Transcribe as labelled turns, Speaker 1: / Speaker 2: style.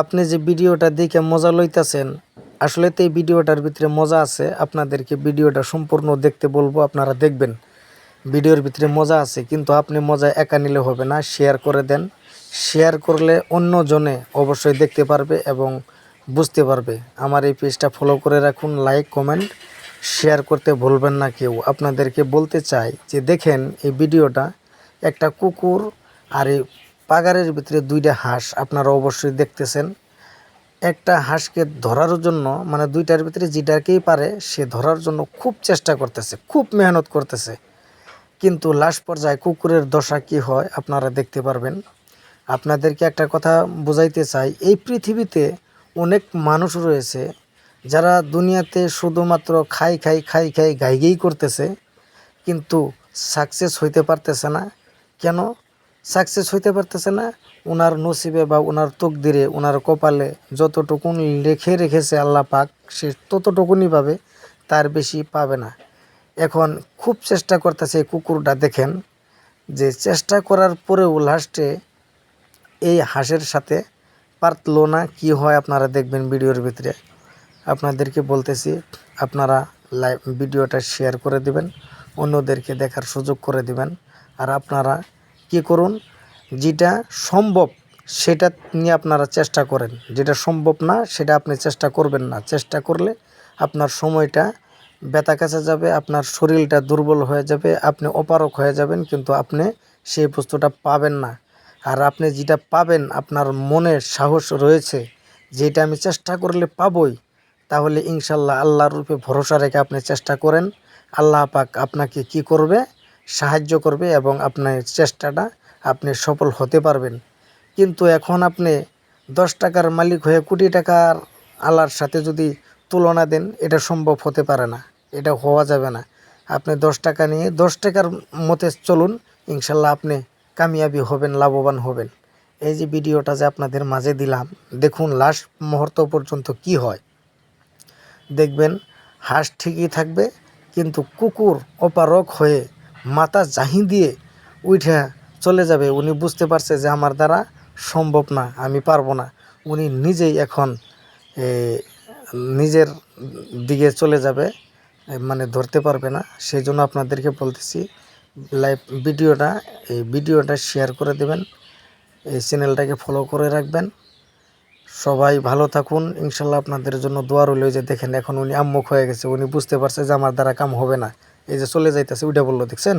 Speaker 1: আপনি যে ভিডিওটা দেখে মজা লইতাছেন, আসলে তো এই ভিডিওটার ভিতরে মজা আছে, আপনাদেরকে ভিডিওটা সম্পূর্ণ দেখতে বলব, আপনারা দেখবেন। ভিডিওর ভিতরে মজা আছে, কিন্তু আপনি মজা একা নিলে হবে না, শেয়ার করে দেন। শেয়ার করলে অন্য জনে অবশ্যই দেখতে পারবে এবং বুঝতে পারবে। আমার এই পেজটা ফলো করে রাখুন লাইক কমেন্ট শেয়ার করতে ভুলবেন না কেউ। আপনাদেরকে বলতে চাই যে দেখেন, এই ভিডিওটা একটা কুকুর আর এই পাগারের ভিতরে দুইটা হাঁস আপনারা অবশ্যই দেখতেছেন। একটা হাঁসকে ধরার জন্য মানে দুইটার ভিতরে যেটাকেই পারে, সে ধরার জন্য খুব চেষ্টা করতেছে, খুব মেহনত করতেছে। কিন্তু লাস্ট পর্যায়ে কুকুরের দশা কি হয়, আপনারা দেখতে পারবেন। আপনাদেরকে একটা কথা বোঝাইতে চাই, এই পৃথিবীতে অনেক মানুষ রয়েছে, যারা দুনিয়াতে শুধুমাত্র খাই খাই খাই খাই গাইগেই করতেছে, কিন্তু সাকসেস হইতে পারতেছে না। কেন? সাকসেস হইতে পারতেছে না ওনার নসিবে বা ওনার তকদিরে ওনার কপালে যতটুকুন লেখে রেখেছে আল্লাহ পাক, সে ততটুকুনই পাবে, তার বেশি পাবে না। এখন খুব চেষ্টা করতেছে কুকুরটা দেখেন, যে চেষ্টা করার পরেও লাস্টে এই হাঁসের সাথে পারতলো না, কি হয় আপনারা দেখবেন ভিডিওর ভিতরে। আপনাদেরকে বলতেছি, আপনারা লাইভ ভিডিওটা শেয়ার করে দিবেন, অন্যদেরকে দেখার সুযোগ করে দিবেন, আর আপনারা কি করুন? যেটা সম্ভব সেটা নিয়ে আপনারা চেষ্টা করেন। যেটা সম্ভব না সেটা আপনি চেষ্টা করবেন না। চেষ্টা করলে আপনার সময়টা ব্যথা কাছে যাবে, আপনার শরীরটা দুর্বল হয়ে যাবে, আপনি অপারক হয়ে যাবেন, কিন্তু আপনি সেই বস্তুটা পাবেন না। আর আপনি যেটা পাবেন, আপনার মনে সাহস রয়েছে, যেটা আমি চেষ্টা করলে পাবই, তাহলে ইনশাল্লাহ আল্লাহর রূপে ভরসা রেখে আপনি চেষ্টা করেন। আল্লাহ পাক আপনাকে কি করবে? সাহায্য করবে এবং আপনার চেষ্টাটা আপনি সফল হতে পারবেন। কিন্তু এখন আপনি দশ টাকার মালিক হয়ে কোটি টাকার আলার সাথে যদি তুলনা দেন, এটা সম্ভব হতে পারে না। এটা হওয়া যাবে না। আপনি দশ টাকা নিয়ে দশ টাকার মতে চলুন, ইনশাল্লাহ আপনি কামিয়াবি হবেন, লাভবান হবেন। এই যে ভিডিওটা যে আপনাদের মাঝে দিলাম, দেখুন লাস্ট মুহূর্ত পর্যন্ত কি হয়। দেখবেন হাঁস ঠিকই থাকবে, কিন্তু কুকুর অপারক হয়ে মাথা জাহি দিয়ে উঠে চলে যাবে। উনি বুঝতে পারছে যে আমার দ্বারা সম্ভব না, আমি পারব না। উনি নিজেই এখন নিজের দিকে চলে যাবে মানে ধরতে পারবে না। সেই জন্য আপনাদেরকে বলতেছি, লাইভ ভিডিওটা, এই ভিডিওটা শেয়ার করে দেবেন, এই চ্যানেলটাকে ফলো করে রাখবেন। সবাই ভালো থাকুন। ইনশাল্লাহ আপনাদের জন্য দোয়া রইল, এই যে দেখেন এখন উনি আম্মুখ হয়ে গেছে। উনি বুঝতে পারছে যে আমার দ্বারা কাম হবে না। এই যে চলে যাইতেছে ওইটা বলল দেখছেন?